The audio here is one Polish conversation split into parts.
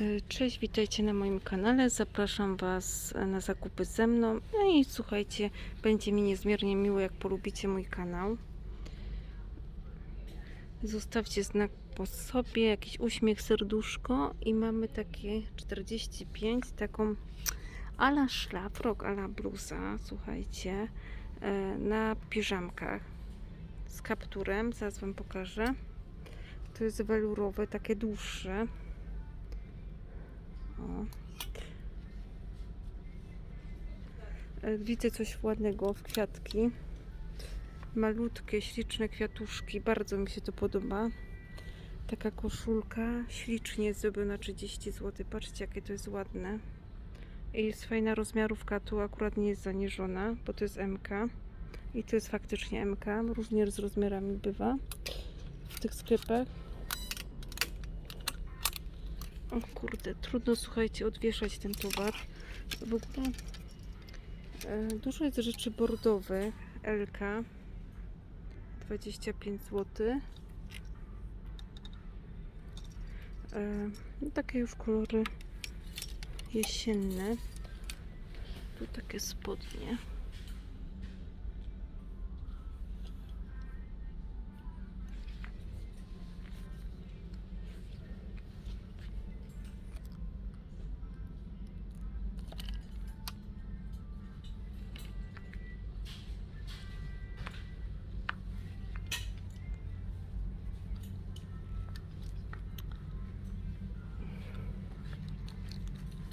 Y, Cześć, witajcie na moim kanale. Zapraszam Was na zakupy ze mną. No i słuchajcie, będzie mi niezmiernie miło, jak polubicie mój kanał. Zostawcie znak po sobie, jakiś uśmiech, serduszko i mamy takie 45, taką ala szlafrok, ala bluza, słuchajcie, e, na piżamkach z kapturem. Zaraz Wam pokażę. To jest welurowe, takie dłuższe. O. E, Widzę coś ładnego w kwiatki. Malutkie, śliczne kwiatuszki. Bardzo mi się to podoba. Taka koszulka ślicznie zrobiona 30 zł. Patrzcie, jakie to jest ładne. I jest fajna rozmiarówka. Tu akurat nie jest zaniżona, bo to jest MK. I to jest faktycznie MK. Różnie z rozmiarami bywa w tych sklepach. O kurde, trudno słuchajcie odwieszać ten towar. W ogóle dużo jest rzeczy bordowych. LK 25 zł. E, no, takie już kolory jesienne. Tu takie spodnie.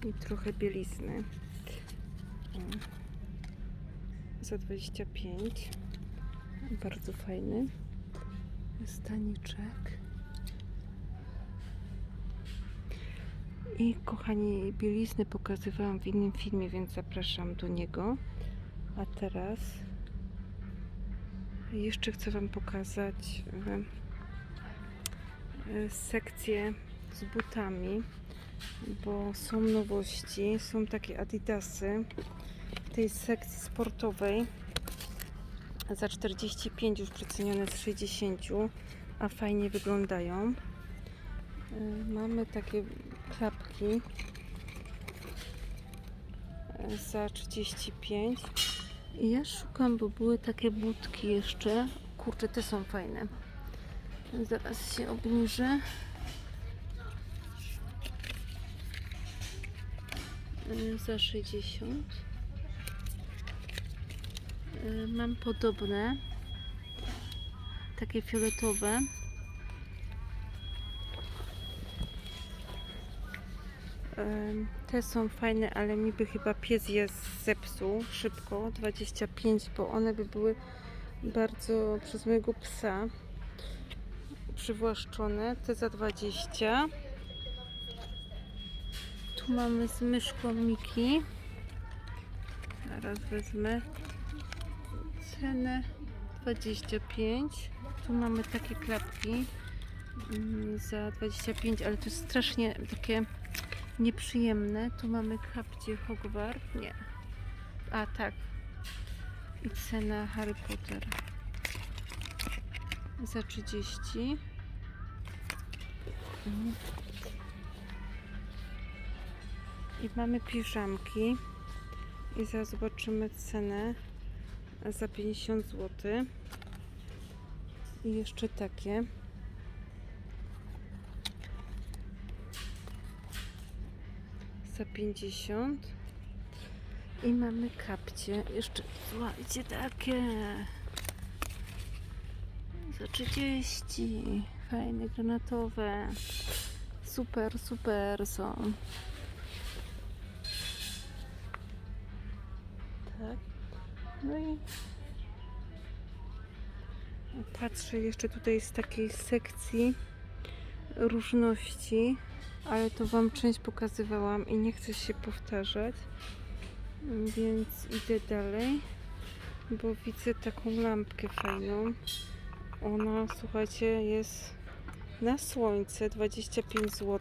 I trochę bielizny. Za 25. Bardzo fajny. Staniczek. I kochani, bielizny pokazywałam w innym filmie, więc zapraszam do niego. A teraz jeszcze chcę Wam pokazać e, e, sekcję z butami bo są nowości. Są takie adidasy w tej sekcji sportowej za 45 już przecenione z 60, a fajnie wyglądają. Y, Mamy takie klapki y, za 35 i ja szukam, bo były takie budki jeszcze. Kurczę, te są fajne. Zaraz się obniżę. Za 60. Y, Mam podobne, takie fioletowe. Te są fajne, ale mi by chyba pies je zepsuł szybko, 25, bo one by były bardzo przez mojego psa przywłaszczone. Te za 20. Mamy z myszką Miki. Zaraz wezmę cenę 25. Tu mamy takie klapki mm, za 25, ale to jest strasznie takie nieprzyjemne. Tu mamy kapcie Hogwart. Nie. A tak. I cena Harry Potter za 30. Mm. I mamy piżamki. I zaraz zobaczymy cenę za 50 zł. I jeszcze takie. Za 50. I mamy kapcie. Jeszcze słuchajcie takie. Za 30. Fajne granatowe. Super, super są. Tak. No i patrzę jeszcze tutaj z takiej sekcji różności, ale to Wam część pokazywałam i nie chcę się powtarzać, więc idę dalej, bo widzę taką lampkę fajną. Ona, słuchajcie, jest na słońce 25 zł.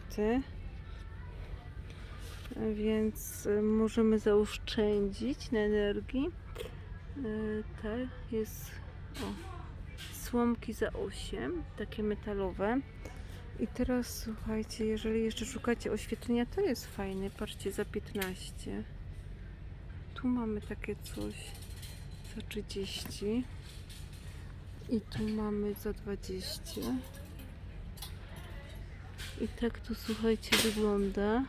Więc y, możemy zaoszczędzić na energii. Y, Ta jest o, słomki za 8, takie metalowe. I teraz słuchajcie, jeżeli jeszcze szukacie oświetlenia, to jest fajne. Patrzcie, za 15. Tu mamy takie coś za 30. I tu mamy za 20. I tak to słuchajcie wygląda.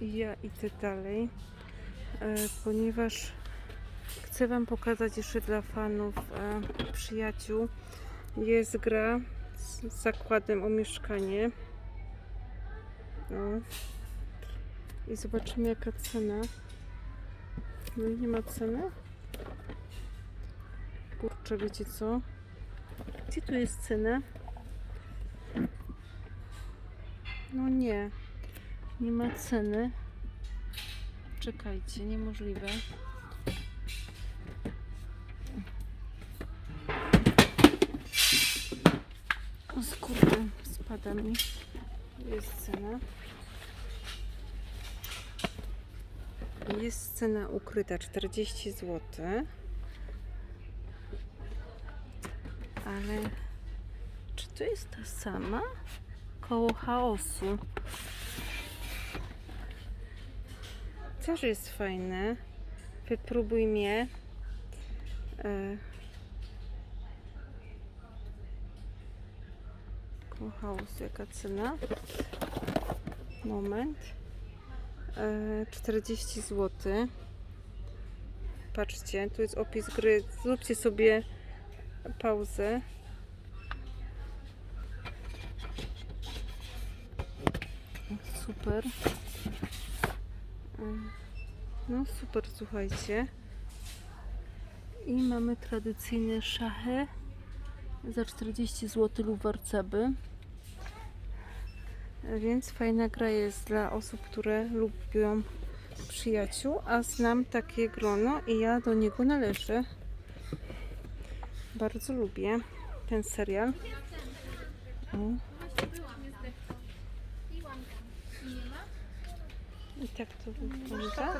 I ja idę dalej, e, ponieważ chcę Wam pokazać jeszcze dla fanów, e, przyjaciół. Jest gra z zakładem o mieszkanie. No. I zobaczymy jaka cena. No nie ma ceny? Kurczę, wiecie co? Gdzie tu jest cena? No nie. Nie ma ceny. Czekajcie, niemożliwe. O skurde, spada mi. Jest cena. Jest cena ukryta 40 zł. Ale czy to jest ta sama? Koło chaosu. Też jest fajne. Wypróbuj mnie. Chaosu, jaka cena? Moment. E, 40 zł. Patrzcie, tu jest opis gry. Zróbcie sobie pauzę. Super. No super, słuchajcie. I mamy tradycyjne szachy za 40 zł lub warcaby. Więc fajna gra jest dla osób, które lubią przyjaciół, a znam takie grono i ja do niego należę. Bardzo lubię ten serial. O. I tak to wygląda.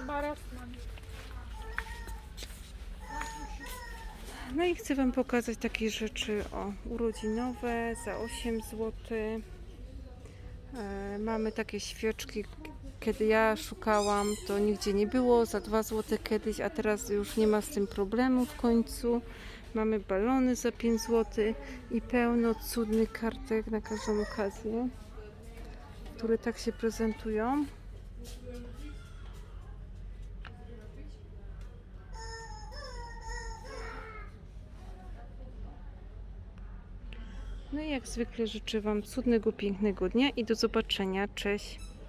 No i chcę Wam pokazać takie rzeczy o urodzinowe za 8 zł. E, mamy takie świeczki. Kiedy ja szukałam, to nigdzie nie było. Za 2 zł kiedyś, a teraz już nie ma z tym problemu w końcu. Mamy balony za 5 zł i pełno cudnych kartek na każdą okazję, które tak się prezentują. No i jak zwykle życzę Wam cudnego, pięknego dnia i do zobaczenia. Cześć!